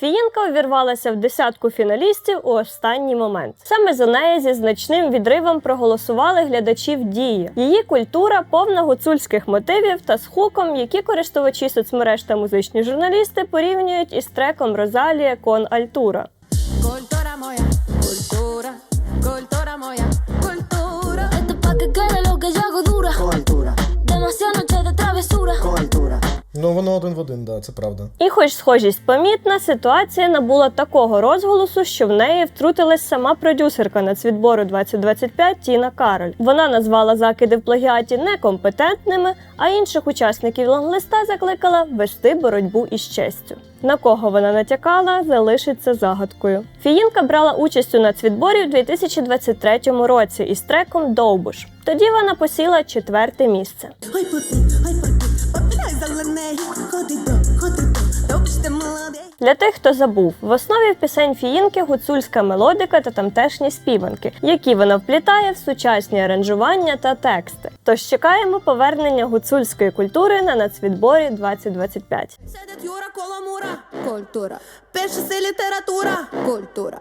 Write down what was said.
Фіїнка увірвалася в десятку фіналістів у останній момент. Саме за неї зі значним відривом проголосували глядачів дії. Її культура повна гуцульських мотивів та з хуком, які користувачі соцмереж та музичні журналісти порівнюють із треком Розалія Кон Альтура. Cultura moya, cultura, cultura moya, cultura. Ну, воно один в один, да, це правда. І, хоч схожість помітна, ситуація набула такого розголосу, що в неї втрутилась сама продюсерка нацвідбору 2025 Тіна Кароль. Вона назвала закиди в плагіаті некомпетентними, а інших учасників лонглиста закликала вести боротьбу із честю. На кого вона натякала, залишиться загадкою. Фіїнка брала участь у нацвідборі у 2023 році із треком Довбуш. Тоді вона посіла четверте місце. Ой, пути, ой, пути, Для тих, хто забув, в основі пісень Фіїнки гуцульська мелодика та тамтешні співанки, які вона вплітає в сучасні аранжування та тексти. Тож чекаємо повернення гуцульської культури на нацвідборі 2025. Сидить Юра коло мура, Культура. пише література. cultura.